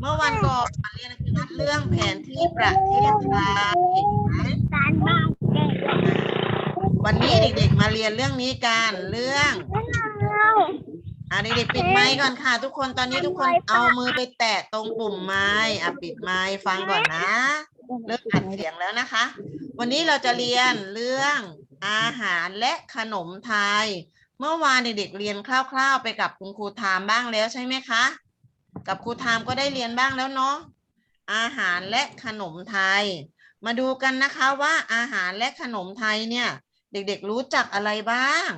เมื่อวันก่อนเรียนเรื่องแผนที่ประเทศไทยนะการบ้านเด็กวันนี้เด็กๆ มาเรียนเรื่องนี้กันเรื่องเราอะเด็กๆปิดไมค์ก่อนค่ะ ทุกคนตอนนี้ทุกคนเอามือไปแตะตรงปุ่มไม้อะปิดไมค์ฟังก่อนนะเริ่มอัดเสียงแล้วนะคะ วันนี้เราจะเรียนเรื่องอาหารและขนมไทย เมื่อวานเด็กๆเรียนคร่าว ๆ ไปกับคุณครูไทามบ้างแล้วใช่ไหมคะ กับครูไทามก็ได้เรียนบ้างแล้วเนาะอาหารและขนมไทย มาดูกันนะคะว่าอาหารและขนมไทยเนี่ย เด็กๆรู้จักอะไรบ้าง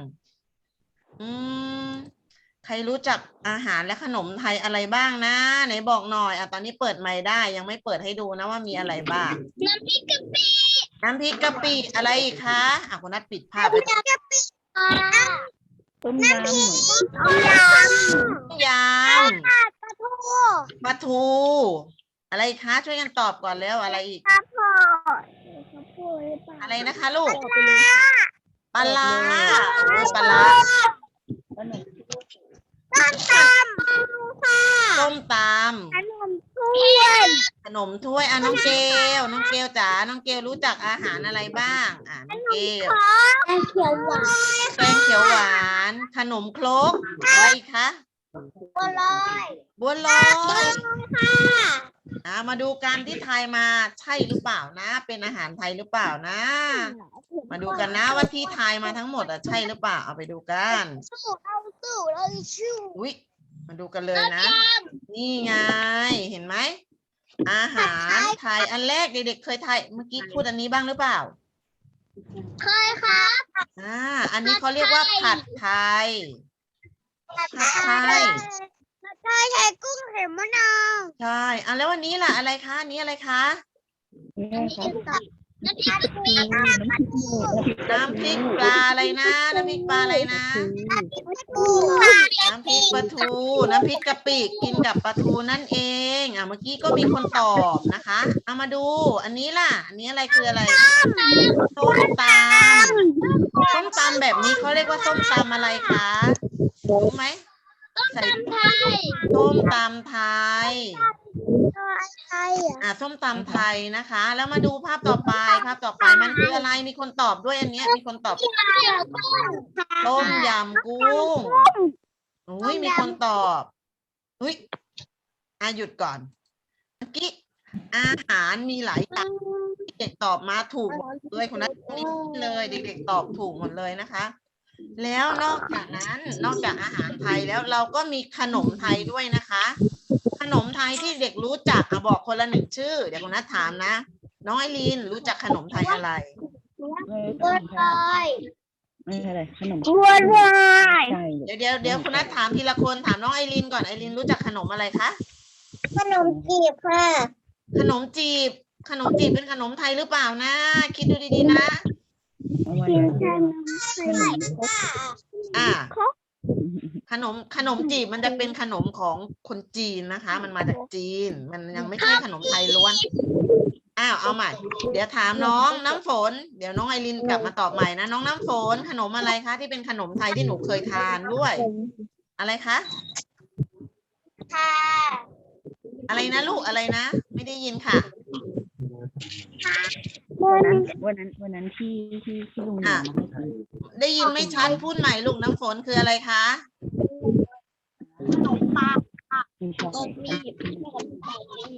อืมใครรู้จักอาหารและขนมไทยอะไรบ้างนะ ไหนบอกหน่อยอะตอนนี้เปิดไมค์ได้ ยังไม่เปิดให้ดูนะว่ามีอะไรบ้าง น้ำพริกกะปิน้ำพริกกะปิอะไรอีกคะอะคุณนัทปิดภาพไปน้ำพริกกะปิต้มยำต้มยยำ ปลาทูำปลาทู อะไรอีกคะช่วยกันตอบก่อนแล้วอะไรอีก ข้าวโพดอะไรนะคะลูก ปลาร้าโอ้ยปลาร้าต้มตำค่ะส้มตขนมถ้วยำขนมถ้วยอะน้องเกลน้องเกลจ๋าน้องเกลรู้จักอาหารอะไรบ้าง อะน้องเกลแกงเขียวหวานแกงเขียวหวาน ขนมครกอะไรอีกคะบัวลอย บัวลอยค่ะอะมาดูการที่ไทยมาใช่หรือเปล่านะ เป็นอาหารไทยหรือเปล่านะ มาดูกันนะว่าที่ไทยมาทั้งหมดอะใช่หรือเปล่าเอาไปดูกันสู้เราสู้เราชู้อุ้ยมาดูกันเลยนะ นี่ไงเห็นไหมอาหารไทยอันแรกเด็กๆเคยไทยเมื่อกี้พูดอันนี้บ้างหรือเปล่า เคยครับอ่าอันนี้เขาเรียกว่าผัดไทยผัดไทยผัดไทย ใช้กุ้งเห็นมะนาวใช่อะแล้ววันนี้ล่ะอะไรคะอันนี้อะไรคะน้ำพริกกะปิน้ำพริกกะปิน้ำพริกปูน้ำพริกปลาอะไรนะน้ำพริกปลาอะไรนะน้ำพริกปูน้ำพริกปลาทูน้ำพริกกะปิกินกับปลาทูนั่นเองอะเมื่อกี้ก็มีคนตอบนะคะเอามาดู อันนี้ล่ะ อันนี้อะไรคืออะไรส้มตำส้มตำแบบนี้เขาเรียกว่าส้มตำอะไรคะรู้ไหม ใส่ตำไทยส้มตำไทยไทยอะอะส้มตำไทยนะคะ แล้วมาดูภาพต่อไป ภาพต่อไปมันคืออะไร มีคนตอบด้วยอันเนี้ย มีคนตอบต้มยำกุ้งอุ้ยมีคนตอบอุ้ยอะหยุดก่อนเมื่อกี้อาหารมีหลายอย่างเด็กตอบมาถูกหมดเลยคนนั้นนี่เลย เด็กๆตอบถูกหมดเลยนะคะ แล้วนอกจากนั้นนอกจากอาหารไทยแล้วเราก็มีขนมไทยด้วยนะคะ ขนมไทยที่เด็กรู้จักอะบอกคนละหนึ่งชื่อ เดี๋ยวคุณนัทถามนะ น้องไอรีนรู้จักขนมไทยอะไรบัวลอยไม่ใช่อะไรขนมบัวลอยใช่เดี๋ยวเดี๋ยวเดี๋ยวคุณนัทถามทีละคนถามน้องไอรีนก่อนไอรีนรู้จักขนมอะไรคะขนมจีบค่ะ ขนมจีบ ขนมจีบเป็นขนมไทยหรือเปล่านะ คิดดูดีๆนะ เอาไว้นะขนมอ่าขนมขนมจีบมันจะเป็นขนมของคนจีนนะคะ มันมาจากจีน มันยังไม่ใช่ขนมไทยล้วน อ้าวเอาใหม่ เดี๋ยวถามน้องน้ำฝน เดี๋ยวน้องไอรินกลับมาตอบใหม่นะน้องน้ำฝน ขนมอะไรคะที่เป็นขนมไทยที่หนูเคยทานด้วย อะไรคะค่ะอะไรนะลูกอะไรนะ ไม่ได้ยินค่ะ วันนั้นวันนั้นวันนั้นที่ที่ที่ลุงอะมาให้ทานได้ยินไม่ชัดพูดใหม่ลูกน้ำฝนคืออะไรคะขนมปังไม่ใช่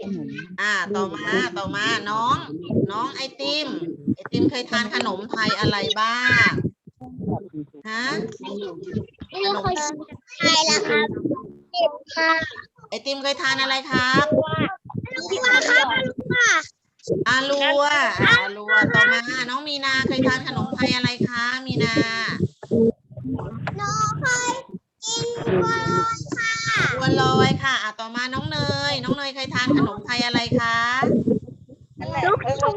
ขนมอ่า ต่อมา ต่อมา น้อง น้องไอติม ไอติมเคยทานขนมไทยอะไรบ้าง ฮะ ไม่เคยไทยแล้วครับเจ็บค่ะไอติมเคยทานอะไรครับ ลูกค่ะครับลูกค่ะ อาลัวอาอาลัวต่อมาน้องมีนาเคยทานขนมไทยอะไรคะ มีนาน้องเคยกินบัวลอยค่ะบัวลอยค่ะอ่าต่อมาน้องเนย น้องเนยเคยทานขนมไทยอะไรคะลูกชุบ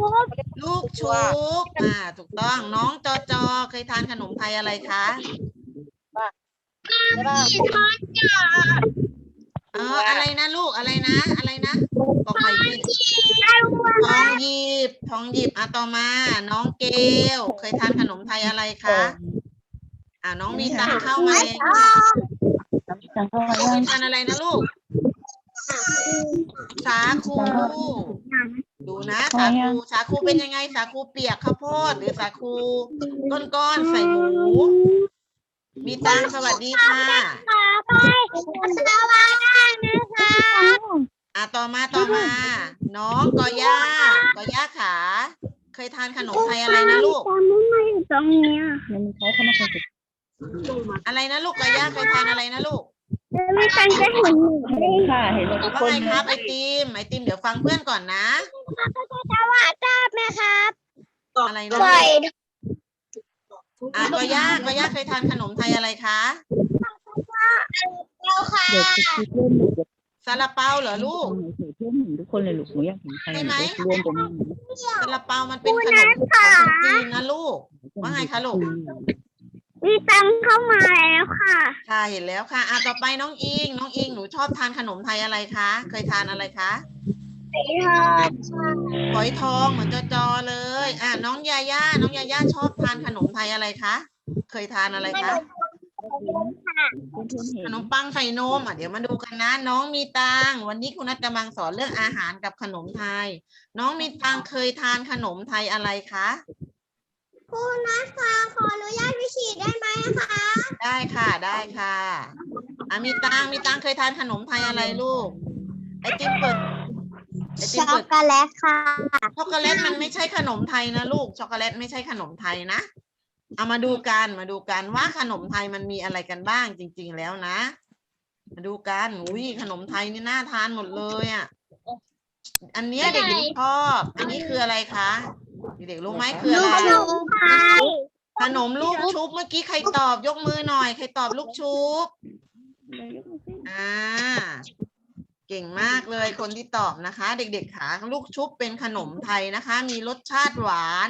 ลูกชุบอ่าถูกต้องน้องจอจอเคยทานขนมไทยอะไรคะนี่ทอดจ้า เอออะไรนะลูกอะไรนะอะไรนะบอกใหม่สิอาลูกทองหยิบทองหยิบอะต่อมา น้องเกลเคยทานขนมไทยอะไรคะอ่าน้องมีตังเข้ามาเองจังก็เคยทานอะไรนะลูกทสาคูดูนะสาคูสาคูเป็นยังไง สาคูเปียกข้าวโพดหรือสาคูก้อนๆใส่หมู มีตังค์สวัสดีค่ะขอไปสวัสดีนะคะอะต่อมาต่อมา น้องกอย่ากอย่าขา เคยทานขนมไทยอะไรนะลูก ตอนนี้มาอยู่ตรงเนี้ยมันเขาเข้ามาคนสุดอะไรนะลูกกอย่าเคยทานอะไรนะลูกแล้วไม่ตังจะเห็นหนูได้ค่ะ เห็นเราทุกว่าคนไงครับไอติมไอติมเดี๋ยวฟังเพื่อนก่อนนะ สวัสดีไหมครับอะไรนะใส่อ่ะกอย่ากอย่าเคยทานขนมไทยอะไรคะเราค่ะเดี๋ยวจะคิดเริ่มหนูจะซาลาเปาเหรอลูกหนูเพื่อนหนูทุกคนเลยลูกหนูอยากเห็นใครหนูจะรวมตรงนี้ซาลาเปามันเป็นขนมของคนจีนนะลูกว่าไงคะลูกมีตังเข้ามาแล้วค่ะค่ะเห็นแล้วค่ะอะต่อไปน้องอิงน้องอิงหนูชอบทานขนมไทยอะไรคะเคยทานอะไรคะ ไปทอดค่ะฝอยทองเหมือนจอจอๆเลย อะน้องยาย่าน้องยาย่าชอบทานขนมไทยอะไรคะ เคยทานอะไรคะ ขนมปังใส่นมอะเดี๋ยวมาดูกันนะ น้องมีตังวันนี้คุณนัทกำลังสอนเรื่องอาหารกับขนมไทย น้องมีตังเคยทานขนมไทยอะไรคะคุณนัทค่ะขออนุญาตไปฉีดได้ไหมคะ ได้ค่ะได้ค่ะอะมีตังมีตังเคยทานขนมไทยอะไรลูกไอติมเปิดไอติม ช็อกเปิดโกแลตค่ะ ช็อกโกแลตมันไม่ใช่ขนมไทยนะลูก ช็อกโกแลตไม่ใช่ขนมไทยนะ เอามาดูกัน มาดูกันว่าขนมไทยมันมีอะไรกันบ้างจริง ๆ แล้วนะ มาดูกัน อุ้ยขนมไทยนี่น่าทานหมดเลยอะ อันเนี้ยเด็กๆชอบ อันนี้คืออะไรคะ เด็กๆรู้ไหมคืออะไร ขนมไทยขนมลูกชุบเมื่อกี้ใครตอบยกมือหน่อย ใครตอบลูกชุบ อ่า เก่งมากเลยคนที่ตอบนะคะ เด็กๆค่ะลูกชุบเป็นขนมไทยนะคะ มีรสชาติหวาน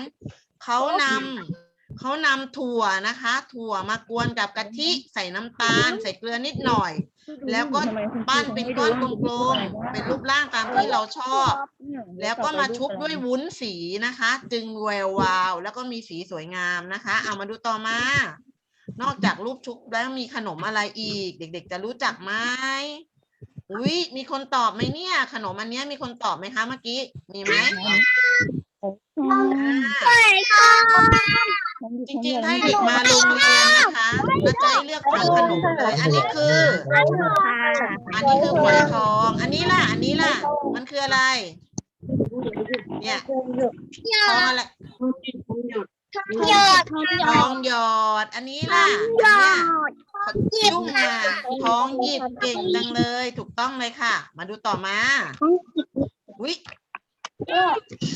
เขานำเขานำถั่วนะคะ ถั่วมากวนกับกะทิใส่น้ำตาล ใส่เกลือนิดหน่อย แล้วก็ปั้นเป็นก้อนกลมๆเป็นรูปร่างตามที่เราชอบ แล้วก็มาชุบด้วยวุ้นสีนะคะ จึงแวววาว แล้วก็มีสีสวยงามนะคะ เอามาดูต่อมานอกจากรูปชุบแล้วมีขนมอะไรอีก เด็ก ๆ จะรู้จักไหม อุ้ยมีคนตอบไหมเนี่ย ขนมอันเนี้ยมีคนตอบไหมคะเมื่อกี้ มีไหมอ่า จริงๆถ้เด็กมาโรงเรียนนะคะก็จะให้เลือกทานขนมเลย อันนี้คือ อันนี้คือฝอยทอง อันนี้ล่ะ อันนี้ล่ะ มันคืออะไร เนี่ยทองอะไร หยอดทองหยอด อันนี้ล่ะหยอันอเนี้ยดยุ่งมาทองหยิบเก่งจังเลย ถูกต้องเลยค่ะ มาดูต่อมาวิ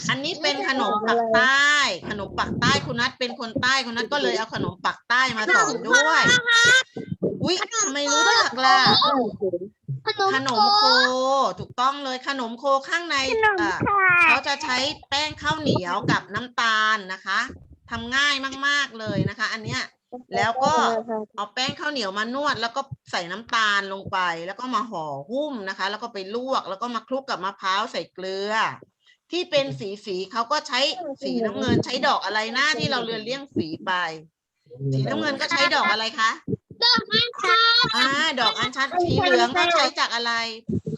อันนี้เป็นขนมปักใต้ ขนมปักใต้คุณนัทเป็นคนใต้คุณนัทก็เลยเอาขนมปักใต้มาสอนด้วยอุ้ยทำไมรู้จักล่ะขนมโค ถูกต้องเลยขนมโคข้างในขนมอะค่ะเขาจะใช้แป้งข้าวเหนียวกับน้ำตาลนะคะ ทำง่ายมาก ๆเลยนะคะ อันเนี้ยแล้วก็เอาแป้งข้าวเหนียวมานวด แล้วก็ใส่น้ำตาลลงไป แล้วก็มาห่อหุ้มนะคะ แล้วก็ไปลวก แล้วก็มาคลุกกับมะพร้าวใส่เกลือ ที่เป็นสีสีๆเขาก็ใช้สีน้ำเงินใช้ดอกอะไรหน้าที่เราเรียนเลี่ยงสีไป สีน้ำเงินก็ใช้ดอกอะไรคะอ่าดอกอัญชันสีเหลืองเขาใช้จากอะไร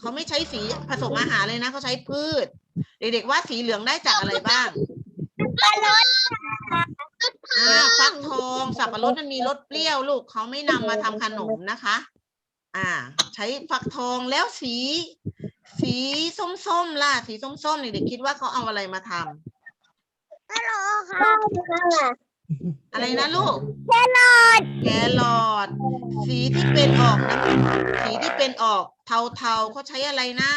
เขาไม่ใช้สีผสมอาหารเลยนะเขาใช้พืช เด็กๆว่าสีเหลืองได้จากอะไรบ้าง อ่าฟักทองสับปะรดมันมีรสเปรี้ยวลูกเขาไม่นำมาทำขนมนะคะ อ่า ใช้ฟักทองแล้วสี สีส้มๆล่ะ สีส้มๆเด็กๆคิดว่าเขาเอาอะไรมาทำฮัลโหลค่ะอะไรนะลูกแค่รอดแครอทสีที่เป็นออกน้ำสีที่เป็นออกเทาๆเขาใช้อะไรนะ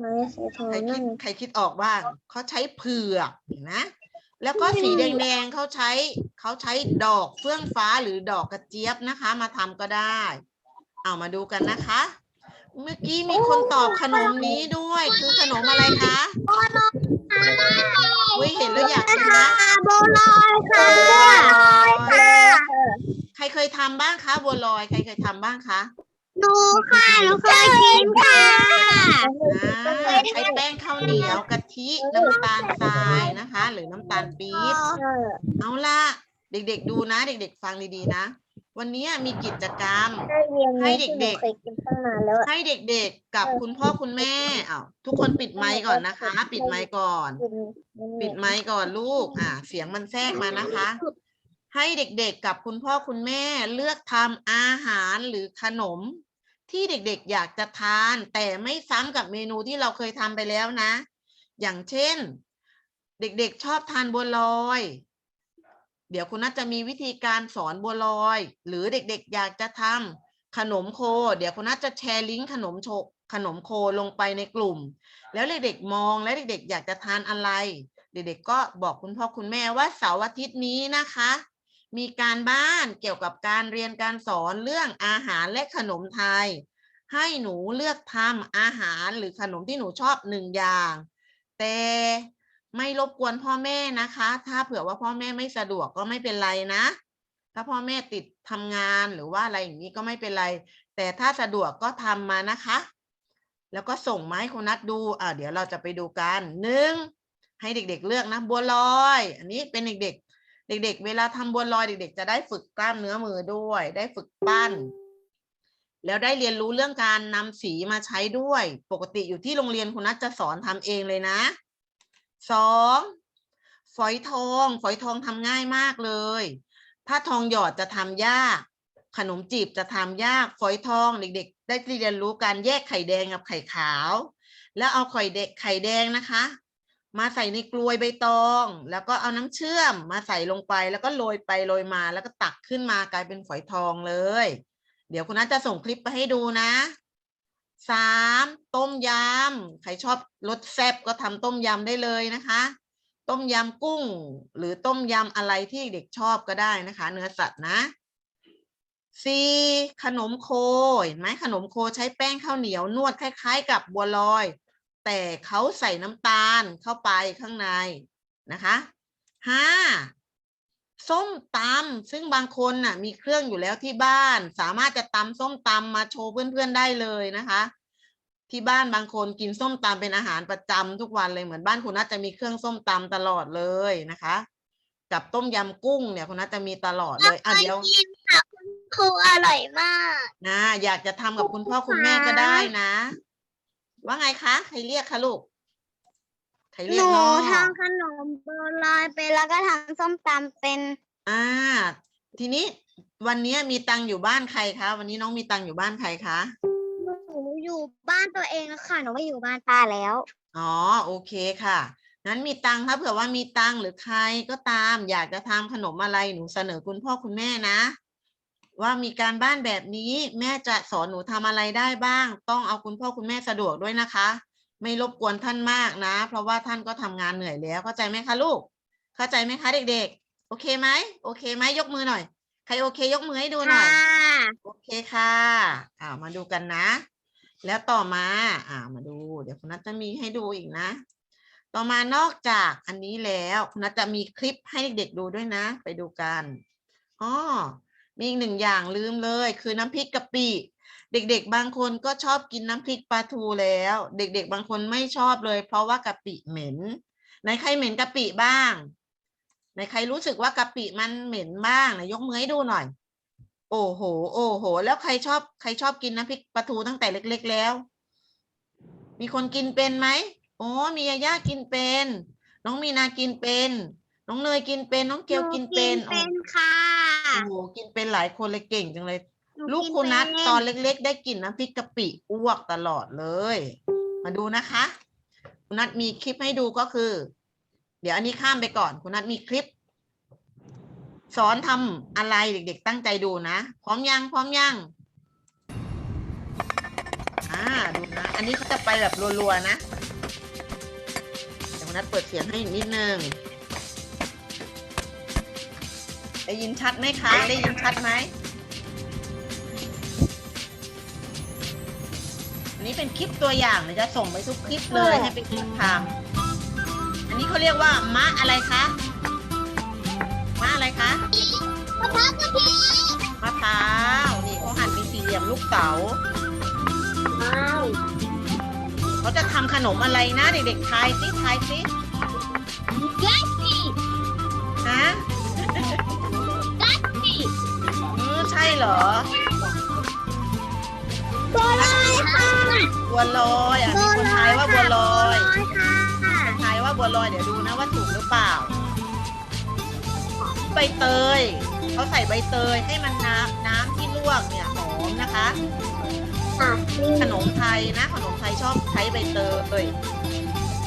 ไม่ใช่ทอใครคินั่ดนใครคิดออกบ้างเขาใช้เผือกเห็นนะแล้วก็สีแดงๆเขาใช้เขาใช้ดอกเฟื่องฟ้าหรือดอกกระเจี๊ยบนะคะ มาทำก็ได้ เอามาดูกันนะคะ เมื่อกี้มีคนตอบขนมนี้ด้วย คือขนมอะไรคะอุ้ยเห็นแล้วอยากกินนะโบลอยค่ะค่ะใครเคยทำบ้างคะบัวลอย ใครเคยทำบ้างคะ หนูค่ะหนูเคยกินค่ะ อ่าใช้แป้งข้าวเหนียวกะทิน้ำตาลทรายนะคะ หรือน้ำตาลปี๊บ เอาล่ะ เด็กๆดูนะ เด็กๆฟังดีๆนะ วันนี้มีกิจกรรมได้เรียนให้นี้ที่หเด็นูกๆเคยกินตั้งนานแล้วอะให้เด็กๆกับคุณพ่อคุณแม่อ้าวทุกคนปิดไมค์ก่อนนะคะ ปิดไมค์ก่อนกินปิดไมค์ก่อนลูก อ่า เสียงมันแทรกมานะคะ ให้เด็กๆกับคุณพ่อคุณแม่เลือกทำอาหารหรือขนม ที่เด็กๆอยากจะทาน แต่ไม่ซ้ำกับเมนูที่เราเคยทำไปแล้วนะ อย่างเช่น เด็กๆชอบทานบัวลอย เดี๋ยวคุณนัทจะมีวิธีการสอนบัวลอย หรือเด็กๆอยากจะทำขนมโค เดี๋ยวคุณนัทจะแชร์ลิงก์ขนมโชขนมโคลงไปในกลุ่ม แล้วเด็กๆมองและเด็กๆอยากจะทานอะไร เด็กๆก็บอกคุณพ่อคุณแม่ว่าเสาร์อาทิตย์นี้นะคะ มีการบ้านเกี่ยวกับการเรียนการสอนเรื่องอาหารและขนมไทย ให้หนูเลือกทำอาหารหรือขนมที่หนูชอบหนึ่งอย่าง แต่ไม่รบกวนพ่อแม่นะคะ ถ้าเผื่อว่าพ่อแม่ไม่สะดวกก็ไม่เป็นไรนะ ถ้าพ่อแม่ติดทำงานหรือว่าอะไรอย่างนี้ก็ไม่เป็นไร แต่ถ้าสะดวกก็ทำมานะคะ แล้วก็ส่งมาให้คุณนัทดูอ่าเดี๋ยวเราจะไปดูกันหนึ่งให้เด็กๆเลือกนะบัวลอย อันนี้เป็นเด็กๆ เด็ก ๆ เวลาทำบัวลอยเด็ก ๆ จะได้ฝึกกล้ามเนื้อมือด้วย ได้ฝึกปั้น แล้วได้เรียนรู้เรื่องการนำสีมาใช้ด้วย ปกติอยู่ที่โรงเรียนคุณนัทจะสอนทำเองเลยนะสองฝอยทอง ฝอยทองทำง่ายมากเลย ถ้าทองหยอดจะทำยาก ขนมจีบจะทำยาก ฝอยทองเด็ก ๆ ได้เรียนรู้การแยกไข่แดงกับไข่ขาว แล้วเอาไข่เด็กไข่แดงนะคะ มาใส่ในกลวยใบตอง แล้วก็เอาน้ำเชื่อมมาใส่ลงไปแล้วก็โรยไปโรยมาแล้วก็ตักขึ้นมากลายเป็นฝอยทองเลย เดี๋ยวคุณนัทจะส่งคลิปไปให้ดูนะสามต้มยำใครชอบรสแซ่บก็ทำต้มยำได้เลยนะคะ ต้มยำกุ้ง หรือต้มยำอะไรที่เด็กชอบก็ได้นะคะ เนื้อสัตว์นะสี่ขนมโคเห็นไหมขนมโคใช้แป้งข้าวเหนียวนวดคล้าย ๆ กับบัวลอย แต่เขาใส่น้ำตาลเข้าไปข้างในนะคะห้าส้มตำซึ่งบางคนน่ะ มีเครื่องอยู่แล้วที่บ้าน สามารถจะตำส้มตำมาโชว์เพื่อนๆได้เลยนะคะ ที่บ้านบางคนกินส้มตำเป็นอาหารประจำทุกวันเลยเหมือนบ้านคุณนัทจะมีเครื่องส้มตำตลอดเลยนะคะ กับต้มยำกุ้งเนี่ยคุณนัทจะมีตลอดเลยอะเดี๋ยวกินค่ะคุณครูอร่อยมากนะอยากจะทำกับคุณพ่อคุณแม่ก็ได้นะ ว่าไงคะ ใครเรียกคะลูก ใครหเรียกนูเนาะทำขนมบัวลอยเป็นแล้วก็ทำส้มตำเป็นอ่า ทีนี้วันนี้มีตังค์อยู่บ้านใครคะ วันนี้น้องมีตังค์อยู่บ้านใครคะ หนูอยู่บ้านตัวเองแล้วค่ะหนูไม่อยู่บ้านป้าแล้ว อ๋อโอเคค่ะนั้นมีตังค์ถ้าเผื่อว่ามีตังค์หรือใครก็ตาม อยากจะทำขนมอะไรหนูเสนอคุณพ่อคุณแม่นะ ว่ามีการบ้านแบบนี้แม่จะสอนหนูทำอะไรได้บ้าง ต้องเอาคุณพ่อคุณแม่สะดวกด้วยนะคะ ไม่รบกวนท่านมากนะ เพราะว่าท่านก็ทำงานเหนื่อยแล้ว เข้าใจไหมคะลูก เข้าใจไหมคะเด็ก ๆ โอเคไหมโอเคไหมยกมือหน่อย ใครโอเค ยกมือให้ดูหน่อย โอเคค่ะอ่ามาดูกันนะ แล้วต่อมา อ่ามาดู เดี๋ยวคุณนัทจะมีให้ดูอีกนะ ต่อมานอกจากอันนี้แล้วคุณนัทจะมีคลิปให้เด็กๆดูด้วยนะ ไปดูกันอ๋อ มีอีกหนึ่งอย่างลืมเลย คือน้ำพริกกะปิเด็กๆ บางคนก็ชอบกินน้ำพริกปลาทูแล้ว เด็กๆ บางคนไม่ชอบเลย เพราะว่ากะปิเหม็นไหนใครเหม็นกะปิบ้างไหนใครรู้สึกว่ากะปิมันเหม็นบ้างไหนยกมือให้ดูหน่อย โอ้โห โอ้โห แล้วใครชอบ ใครชอบกินน้ำพริกปลาทูตั้งแต่เล็ก ๆ แล้ว มีคนกินเป็นไหมโอ้มียาย่ากินเป็น น้องมีนากินเป็น น้องเนยกินเป็นน้องเกลกินเป็นหเป็นค่ะโอ้โหกินเป็นหลายคนเลยเก่งจังเลยหนูลูกกิคุณนัทเป็ตอนเล็ก ๆ ได้กลิ่นน้ำพริกกะปิอ้วกตลอดเลย มาดูนะคะคุณนัทมีคลิปให้ดูก็คือ เดี๋ยวอันนี้ข้ามไปก่อนคุณนัทมีคลิป สอนทำอะไรเด็ก ๆ ตั้งใจดูนะ พร้อมยังพร้อมยังอ่าดูนะ อันนี้เขาจะไปแบบรัวๆนะเดี๋ยวคุณนัทเปิดเสียงให้อีกนิดนึง ได้ยินชัดไหมคะ ได้ยินชัดไหมอันนี้เป็นคลิปตัวอย่างเดี๋ยวจะส่งไปทุกคลิปเลยให้ไปคลิปทำอันนี้เขาเรียกว่ามะอะไรคะมะอะไรคะมะพร้าวกะทิมะพร้าวนี่เขาหั่นเป็นสี่เหลี่ยมลูกเต๋าว้าวเขาจะทำขนมอะไรนะ เด็กๆทายสิทายสิกัสซี่ฮะ กัสซี่เหรอบัวลอยค่ะบัวลอยอะมีคนทายว่าบัวลอยคนทายว่าบัวลอยเดี๋ยวดูนะว่าถูกหรือเปล่า ใบเตยเขาใส่ใบเตยให้มันน้ำน้ำที่ลวกเนี่ยหอมนะคะขนมไทยนะ ขนมไทยชอบใช้ใบเตย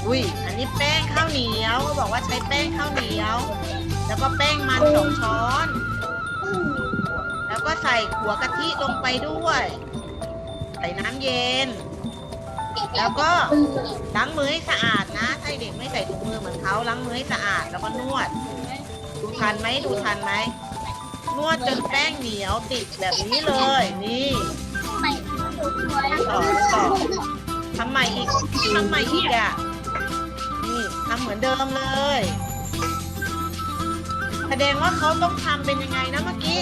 อุ้ยอันนี้แป้งข้าวเหนียวเขาบอกว่าใช้แป้งข้าวเหนียว แล้วก็แป้งมันสองช้อน ก็ใส่หัวกะทิลงไปด้วย ใส่น้ำเย็น แล้วก็ล้างมือให้สะอาดนะถ้าเด็กไม่ใส่ถุงมือเหมือนเขาล้างมือให้สะอาดแล้วก็นวด ดูทันไหมดูทันไหมนวดจนแป้งเหนียวติดแบบนี้เลย นี่ต่อต่อทำใหม่อีกทำใหม่อีกอะนี่ทำเหมือนเดิมเลยแสดงว่าเขาต้องทำเป็นยังไงนะเมื่อกี้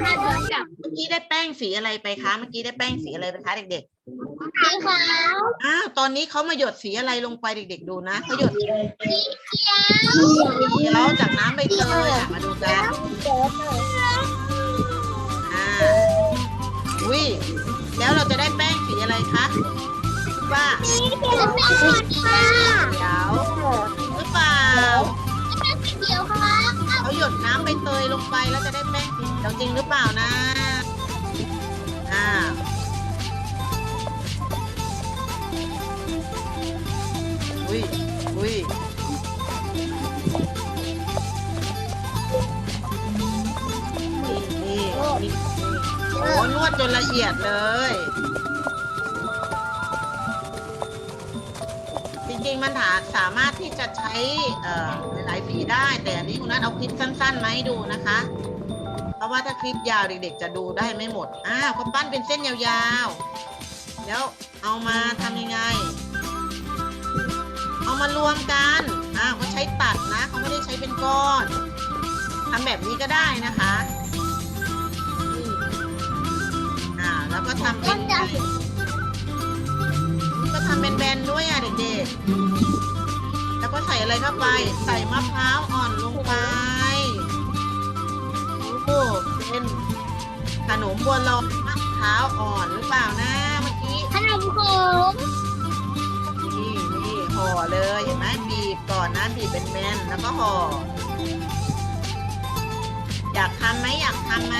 เมื่อกี้ได้แป้งสีอะไรไปคะเมื่อกี้ได้แป้งสีอะไรไปคะเด็กสีขาวๆอ้าวตอนนี้เขามาหยดสีอะไรลงไปเด็ก ๆ ดูนะเขาหยดสีเขียวเขียวจากน้ำใบเตยอะมาดูกันอ่าอุ้ยแล้วเราจะได้แป้งสีอะไรคะคิดว่าสีเขียวเป็นค่ะเขียวหรือเปล่าสีเขียวค่ะ เขาหยดน้ำใบเตยลงไปแล้วจะได้แป้งสีเขียวจริงหรือเปล่านะ อ่าอุ้ยอุ้ยนี่นี่นี่โอ้นวดจนละเอียดเลย ริงๆมันาสามารถที่จะใช้หลายๆสีได้ แต่อันนี้คุณนัทเอาคลิปสั้นๆมาให้ดูนะคะ เพราะว่าถ้าคลิปยาวเด็กๆจะดูได้ไม่หมดอ้าวเขาปั้นเป็นเส้นยาวๆ แล้วเอามาทำยังไง เอามารวมกันอ้าวเขาใช้ตัดนะเขาไม่ได้ใช้เป็นก้อนทำแบบนี้ก็ได้นะคะอ่าแล้วก็ทำเป็นไก็ทำเป็นแบนด้วยอะเด็กๆ แล้วก็ใส่อะไรเข้าไป ใส่มะพร้าวอ่อนลงไปโอ้เป็นขนมบัวลอยมะพร้าวอ่อนหรือเปล่านะเมื่อกี้ ขนมขงนี่นี่ห่อเลยเห็นไหมบีบก่อนนะบีบเป็นแมนแล้วก็ห่อ อยากทำไหมอยากทำไหม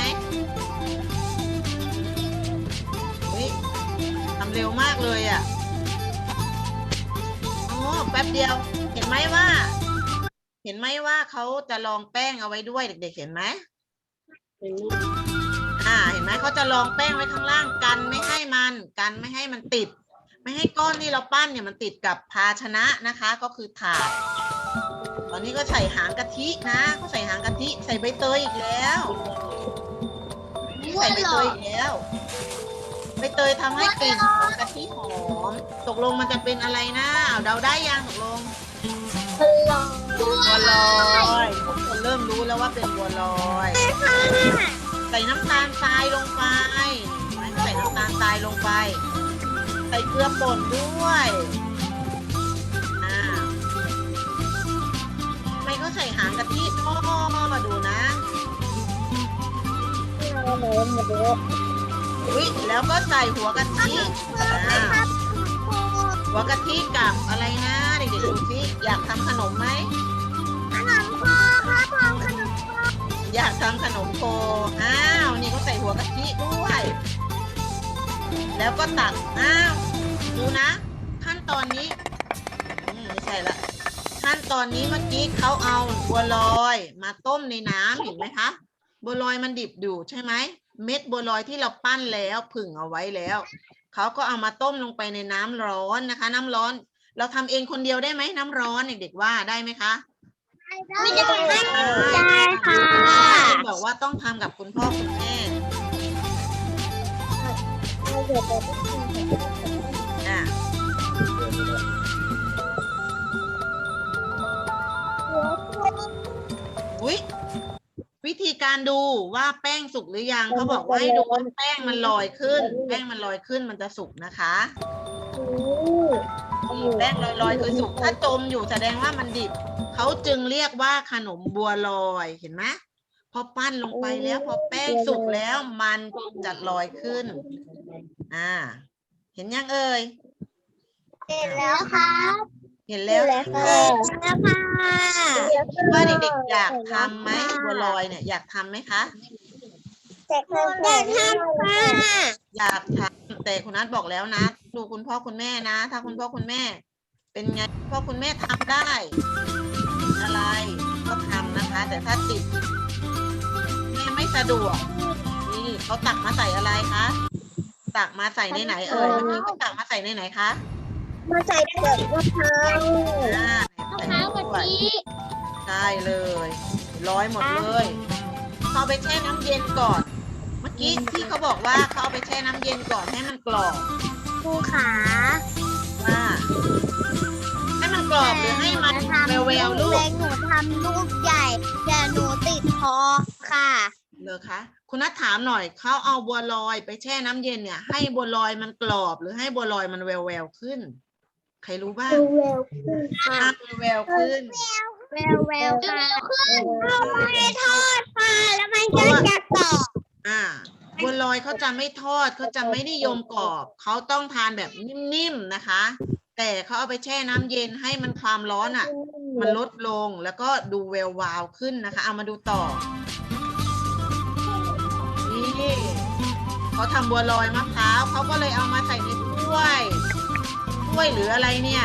เฮ้ยทำเร็วมากเลยอะ โอ้แป๊บเดียว เห็นไหมว่า เห็นไหมว่าเขาจะลองแป้งเอาไว้ด้วยเด็ก ๆ เห็นไหมอ่า เห็นไหมเขาจะลองแป้งไว้ข้างล่างกันไม่ให้มันกันไม่ให้มันติด ไม่ให้ก้อนที่เราปั้นเนี่ยมันติดกับภาชนะนะคะ ก็คือถาดตอนนี้ก็ใส่หางกะทินะก็ใส่หางกะทิใส่ใบเตยอีกแล้ว นี่ใส่ใบเตยอีกแล้ว ใบเตยทำให้กลิ่นของกะทิหอม ตกลงมันจะเป็นอะไรนะเดาได้ยังตกลงบัวลอยทุกคนเริ่มรู้แล้วว่าเป็นบัวลอย ใส่น้ำตาลทรายลงไปใส่น้ำตาลทรายลงไป ใส่เกลือป่นด้วยอ่าไมเขาใส่หางกะทิอ้อมาดูนะ อุ้ยแล้วก็ใส่หัวกะทิอ่าหัวกะทิกับอะไรนะเด็กๆดูสิอยากทำขนมไหมขนมโคค่ะทำขนมโคอยากทำขนมโคอ้าว นี่เขาใส่หัวกะทิด้วย แล้วก็ตัก อ้าว ดูนะ ขั้นตอนนี้อืมไม่ใช่ละ ขั้นตอนนี้เมื่อกี้เขาเอาบัวลอยมาต้มในน้ำเห็นไหมคะ บัวลอยมันดิบอยู่ใช่ไหม เม็ดบัวลอยที่เราปั้นแล้วผึ่งเอาไว้แล้ว เขาก็เอามาต้มลงไปในน้ำร้อนนะคะ น้ำร้อน เราทำเองคนเดียวได้ไหมน้ำร้อนเด็กๆว่าได้ไหมคะไม่ได้ได้ค่ะบอกว่าต้องทำกับคุณพ่อคุณแม่อะอุ๊ยวิธี การดูว่าแป้งสุกหรือยังเขาบอกว่าให้ดูว่าแป้งมันลอยขึ้น แป้งมันลอยขึ้นมันจะสุกนะคะนี่แป้งลอยลอยๆคือสุกถ้าจมอยู่แสดงว่ามันดิบเขาจึงเรียกว่าขนมบัวลอยเห็นไหมพอปั้นลงไปแล้ว พอแป้งสุกแล้วมันจะลอยขึ้น อ่า เห็นยังเอ่ยเสร็จแล้วครับ เห็นแล้วเสร็จแล้วค่ะคิดว่าเด็กๆอยากทำไหมบัวลอยเนี่ยอยากทำไหมคะเสร็จแล้วทำค่ะอยากทำแต่คุณนัทบอกแล้วนะ ดูคุณพ่อคุณแม่นะ ถ้าคุณพ่อคุณแม่ เป็นไงพ่อคุณแม่ทำได้อะไรก็ทำนะคะ แต่ถ้าติดแม่ไม่สะดวก นี่เขาตักมาใส่อะไรคะตักมาใส่ในไหนเอ่ยเมื่อกี้เขาตักมาใส่ในไหนคะ มาใส่เปลือกมะพร้าวอ่าใส่ด้วยใช่เลย ร้อยหมดเลยเขาเอาไปแช่น้ำเย็นก่อน เมื่อกี้ที่เขาบอกว่าเขาเอาไปแช่น้ำเย็นก่อนให้มันกรอบครูขาว่าให้มันกรอบหรือให้มันแววแววๆลูกเล็กหนูทำลูกใหญ่แต่หนูติดคอค่ะเลยคะคุณนัทถามหน่อยเขาเอาบัวลอยไปแช่น้ำเย็นเนี่ย ให้บัวลอยมันกรอบหรือให้บัวลอยมันแววแววๆขึ้น ใครรู้บ้างเวลขึ้นค่ะอะแววๆขึ้นเวลเวลค่ะเอาไม่ทอดค่ะแล้วมันก็จะกรอบอ่าบัวลอยเขาจะไม่ทอดเขาจะไม่นิยมกรอบเขาต้องทานแบบนิ่มๆนะคะ แต่เขาเอาไปแช่น้ำเย็นให้มันความร้อนอะ มันลดลงแล้วก็ดูแวววาวขึ้นนะคะ เอามาดูต่อ นี่เขาทำบัวลอยมะพร้าวเขาก็เลยเอามาใส่ในถ้วย ถ้วยหรืออะไรเนี่ย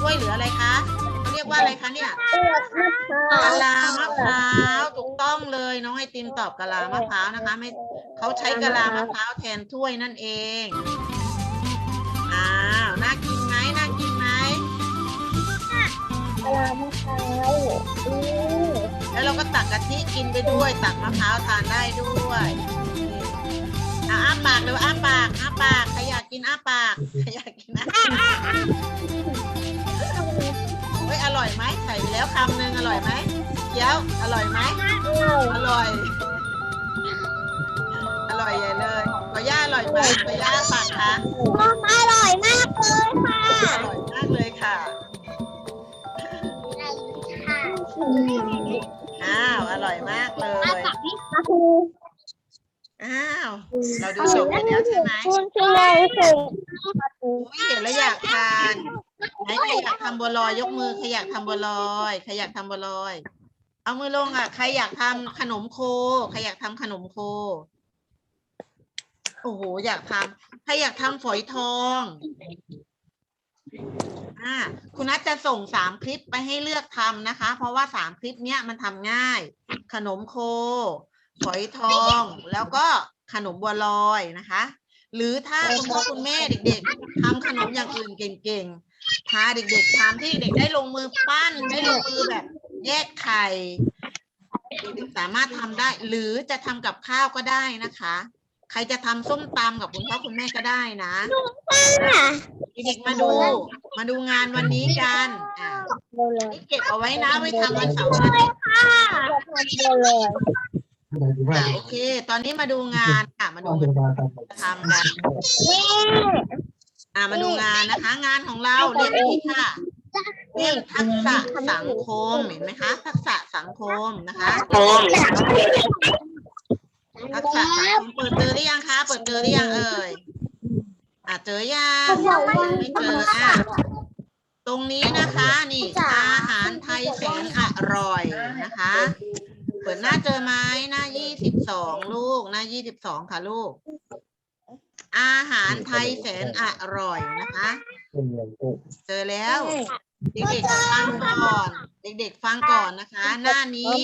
ถ้วยหรืออะไรคะเขาเรียกว่าอะไรคะเนี่ยเปลือกมะพร้าวกะลามะพร้าวถูกต้องเลยน้องไอติมตอบกะลามะพร้าวนะคะ ไม่เขาใช้กะลามะพร้าวแทนถ้วยนั่นเองอ้าวน่ากินไหมน่ากินไหมกะลามะพร้าวอือแล้วเราก็ตักกะทิกินไปด้วย ตักมะพร้าวทานได้ด้วยนี่อะอ้าปากเร็วอ้าปากอ้าปากใครอยา กกินอ้าปากใครอยากกินอ้าปากเฮ้ยอร่อยไหมใส่ไปแล้วคำหนึ่งอร่อยไหมเคี้ยวอร่อยไหมอร่อย อร่อยใหญ่เลยกอย่าอร่อยไหมกอย่าปากคะอร่อยมากเลยค่ะอร่อยมากเลยค่ะอ้าวอร่อยมากเลย อ้าว เราดูจบไปแล้วใช่ไหมคุณคืออะไรถึงอุ๊ยเห็นแล้วอยากทานไหนใครอยากทำบัวลอยยกมือใครอยากทำบัวลอยใครอยากทำบัวลอย เอามือลงอะใครอยากทำขนมโคใครอยากทำขนมโค โอ้โหอยากทำใครอยากทำฝอยทองอ่าคุณนัทจะส่งสามคลิปไปให้เลือกทำนะคะ เพราะว่าสามคลิปเนี้ยมันทำง่าย ขนมโค ฝอยทอง แล้วก็ขนมบัวลอยนะคะ หรือถ้าคุณพ่อคุณแม่เด็ก ๆทำขนมอย่างอื่นเก่งๆพาเด็กๆทำที่เด็กได้ลงมือปั้นได้ลงมือแบบ แยกไข่เด็กๆสามารถทำได้ หรือจะทำกับข้าวก็ได้นะคะ ใครจะทำส้มตำกับคุณพ่อคุณแม่ก็ได้นะเด็กๆมาดู มาดูงานวันนี้กันอะนี่เก็บเอาไว้นะไว้ทำวันเสาร์อาทิตย์ อะโอเค ตอนนี้มาดูงานค่ะ มาดูงานทำกันอ่ามาดูงานนะคะ งานของเราเรียนนี้ค่ะเรียนทักษะสังคมเห็นไหมคะ ทักษะสังคมนะคะทักษะสังคมเปิดเจอหรือยังคะ เปิดเจอหรือยังเอ่ยอะเจอยังไม่เจออะตรงนี้นะคะ นี่อาหารไทยแสนอร่อยนะคะ เปิดหน้าเจอไหมหน้ายี่สิบสองลูก หน้ายี่สิบสองค่ะลูก อาหารไทยแสนอร่อยนะคะ เจอแล้ว เด็กๆฟังก่อน เด็กๆฟังก่อนนะคะ หน้านี้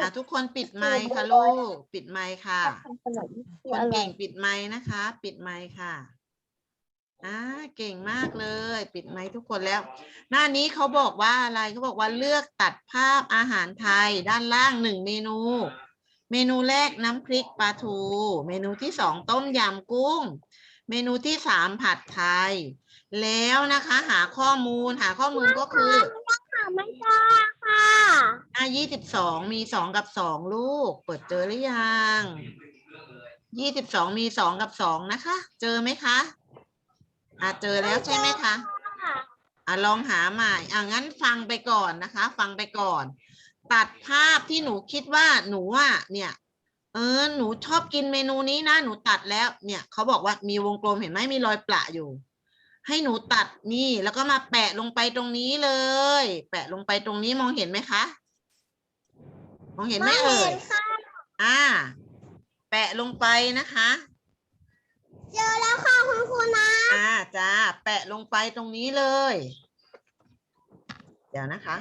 อะทุกคนปิดไมค์ค่ะลูก ปิดไมค์ค่ะ คนเก่งปิดไมค์นะคะ ปิดไมค์ค่ะ อ่าเก่งมากเลย ปิดไมค์ทุกคนแล้ว หน้านี้เขาบอกว่าอะไรเขาบอกว่าเลือกตัดภาพอาหารไทยด้านล่างหนึ่งเมนู เมนูแรกน้ำพริกปลาทู เมนูที่สองต้มยำกุ้ง เมนูที่สามผัดไทย แล้วนะคะ หาข้อมูลหาข้อมูลก็คือไม่ได้ค่ะหน้ายี่สิบสองมีสองกับสองลูก เปิดเจอหรือยังยี่สิบสองมีสองกับสองนะคะ เจอไหมคะ อะเจอแล้วใช่ไหมคะอะลองหาใหม่อะงั้นฟังไปก่อนนะคะ ฟังไปก่อน ตัดภาพที่หนูคิดว่าหนูอะเนี่ย เออหนูชอบกินเมนูนี้นะหนูตัดแล้วเนี่ยเขาบอกว่ามีวงกลมเห็นไหมมีรอยประอยู่ ให้หนูตัดนี่แล้วก็มาแปะลงไปตรงนี้เลย แปะลงไปตรงนี้มองเห็นไหมคะมองเห็นไหมเอ่ยค่ะอ่า แปะลงไปนะคะ เจอแล้วค่ะคุณครูนะ อ่า จ้า แปะลงไปตรงนี้เลย เดี๋ยวนะคะ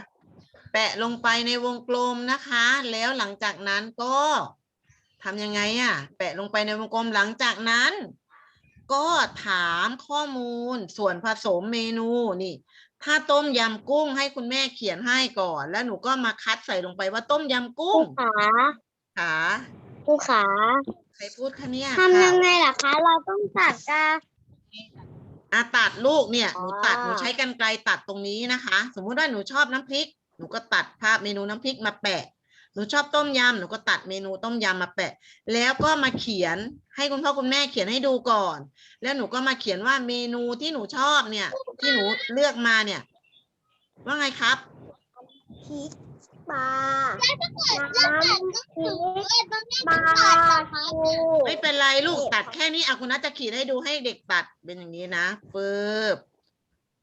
แปะลงไปในวงกลมนะคะ แล้วหลังจากนั้นก็ทำยังไงอะ แปะลงไปในวงกลมหลังจากนั้น ก็ถามข้อมูลส่วนผสมเมนูนี่ ถ้าต้มยำกุ้งให้คุณแม่เขียนให้ก่อน แล้วหนูก็มาคัดใส่ลงไปว่าต้มยำครูกุ้งขาขาครูขาใครพูดคะเนี่ยทำยัค่ะงไงล่ะคะ เราต้องตัดกา อะตัดลูกเนี่ยหนูตัดอ๋อหนูใช้กรรไกรตัดตรงนี้นะคะ สมมุติว่าหนูชอบน้ำพริก หนูก็ตัดภาพเมนูน้ำพริกมาแปะ หนูชอบต้มยำหนูก็ตัดเมนูต้มยำมาแปะ แล้วก็มาเขียนให้คุณพ่อคุณแม่เขียนให้ดูก่อน แล้วหนูก็มาเขียนว่าเมนูที่หนูชอบเนี่ย ที่หนูเลือกมาเนี่ย ว่าไงครับพริก ปลาน้ำพริกปลาทูไม่เป็นไรลูกตัดแค่นี้อาคุณนัทจะขีดให้ดูให้เด็กตัดเป็นอย่างนี้นะฟืบ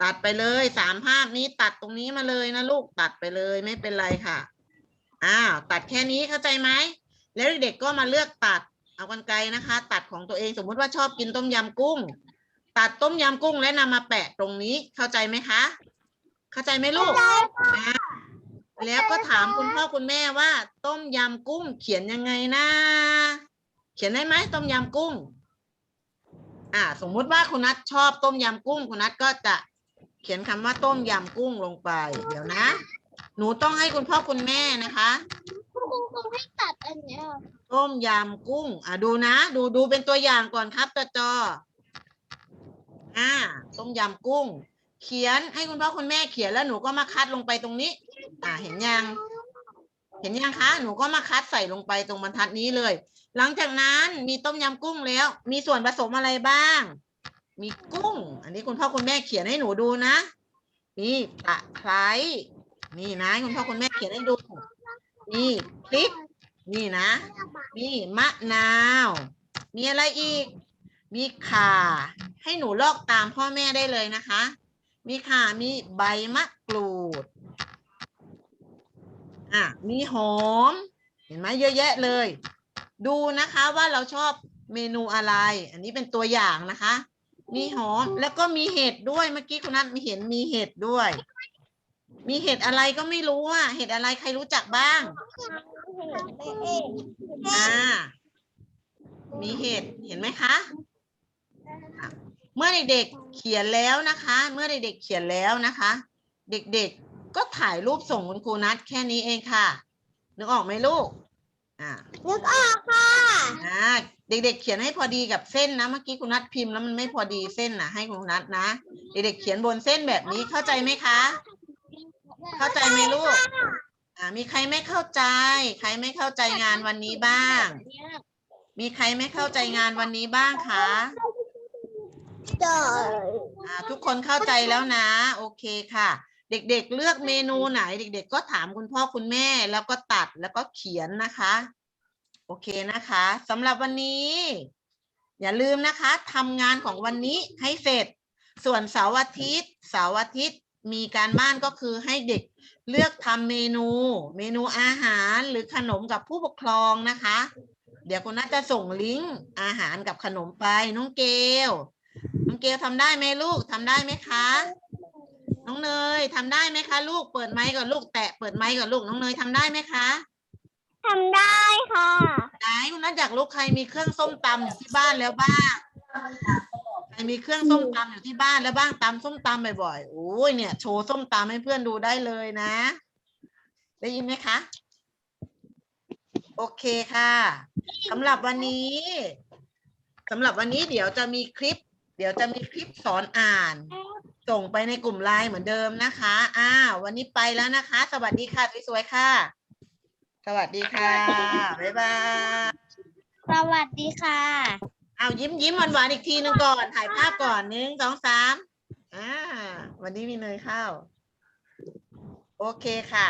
ตัดไปเลยสามภาพนี้ตัดตรงนี้มาเลยนะลูกตัดไปเลยไม่เป็นไรค่ะอ้าวตัดแค่นี้เข้าใจไหมแล้วเด็กๆก็มาเลือกตัดเอากันไกลนะคะ ตัดของตัวเองสมมุติว่าชอบกินต้มยำกุ้ง ตัดต้มยำกุ้งและนำมาแปะตรงนี้เข้าใจไหมคะ เข้าใจไหมลูกอะ แล้วก็ถามคุณพ่อคุณแม่ว่า ต้มยำกุ้งเขียนยังไงนะ เขียนได้ไหมต้มยำกุ้ง อ่า สมมุติว่าคุณนัทชอบต้มยำกุ้ง คุณนัทก็จะเขียนคำว่าต้มยำกุ้งลงไป เดี๋ยวนะ หนูต้องให้คุณพ่อคุณแม่นะคะคุณครูคงให้ตัดอันเนี้ยต้มยำกุ้ง อะดูนะ ดูดูเป็นตัวอย่างก่อนครับจอจออ่า ต้มยำกุ้ง เขียนให้คุณพ่อคุณแม่เขียนแล้วหนูก็มาคัดลงไปตรงนี้ อ่าเห็นยัง เห็นยังคะ หนูก็มาคัดใส่ลงไปตรงบรรทัดนี้เลย หลังจากนั้นมีต้มยำกุ้งแล้ว มีส่วนผสมอะไรบ้าง มีกุ้ง อันนี้คุณพ่อคุณแม่เขียนให้หนูดูนะมีตะไคร้นี่นะคุณพ่อคุณแม่เขียนให้ดูมีพริก นี่นะมีมะนาว มีอะไรอีก มีข่า ให้หนูลอกตามพ่อแม่ได้เลยนะคะ มีข่ามีใบมะกรูด อะมีหอม เห็นไหมเยอะแยะเลย ดูนะคะว่าเราชอบเมนูอะไร อันนี้เป็นตัวอย่างนะคะ มีหอมแล้วก็มีเห็ดด้วยเมื่อกี้คุณนัทมีเห็นมีเห็ดด้วย มีเห็ดอะไรก็ไม่รู้อะเห็ดอะไรใครรู้จักบ้าง อ่า มีเห็ดเห็นไหมคะอะเมื่อเด็กๆเขียนแล้วนะคะ เมื่อเด็กๆเขียนแล้วนะคะ เด็กๆ ก็ถ่ายรูปส่งคุณครูนัทแค่นี้เองค่ะ นึกออกไหมลูก อ่านึกออกค่ะ อ่าเด็กๆเขียนให้พอดีกับเส้นนะ เมื่อกี้คุณนัทพิมพ์แล้วมันไม่พอดีเส้นนะให้คุณนัทนะ เด็กๆเขียนบนเส้นแบบนี้เข้าใจไหมคะ เข้าใจไหมลูก อ่า มีใครไม่เข้าใจ ใครไม่เข้าใจงานวันนี้บ้าง มีใครไม่เข้าใจงานวันนี้บ้างคะเจออ่าทุกคนเข้าใจแล้วนะ โอเคค่ะ เด็กๆเลือกเมนูไหน เด็ก ๆ ก็ถามคุณพ่อคุณแม่ แล้วก็ตัดแล้วก็เขียนนะคะ โอเคนะคะสำหรับวันนี้ อย่าลืมนะคะทำงานของวันนี้ให้เสร็จ ส่วนเสาร์อาทิตย์เสาร์อาทิตย์มีการบ้านก็คือให้เด็กเลือกทำเมนู เมนูอาหารหรือขนมกับผู้ปกครองนะคะ เดี๋ยวคุณนัทจะส่งลิงก์อาหารกับขนมไปน้องเกลน้องเกลทำได้ไหมลูกทำได้ไหมคะ น้องเนยทำได้ไหมคะ ลูกเปิดไมค์ก่อนลูกแตะเปิดไมค์ก่อนลูกน้องเนยทำได้ไหมคะทำได้ค่ะ ไหนคุณนัทอยากรู้ใครมีเครื่องส้มตำอยู่ที่บ้านแล้วบ้างใครมีเครื่องส้มตำอยู่ที่บ้านแล้วบ้างตำส้มตำบ่อยๆโอ้ยเนี่ยโชว์ส้มตำให้เพื่อนดูได้เลยนะ ได้ยินไหมคะ โอเคค่ะสำหรับวันนี้สำหรับวันนี้เดี๋ยวจะมีคลิป เดี๋ยวจะมีคลิปสอนอ่าน ส่งไปในกลุ่มไลน์เหมือนเดิมนะคะอ้าววันนี้ไปแล้วนะคะ สวัสดีค่ะสวยๆค่ะ สวัสดีค่ะ บ๊ายบาย สวัสดีค่ะ เอายิ้มยิ้มหวานหวานๆอีกทีหนึ่งก่อน ถ่ายภาพก่อนหนึ่งสองสามอ่าวันนี้มีเนยเข้าโอเคค่ะ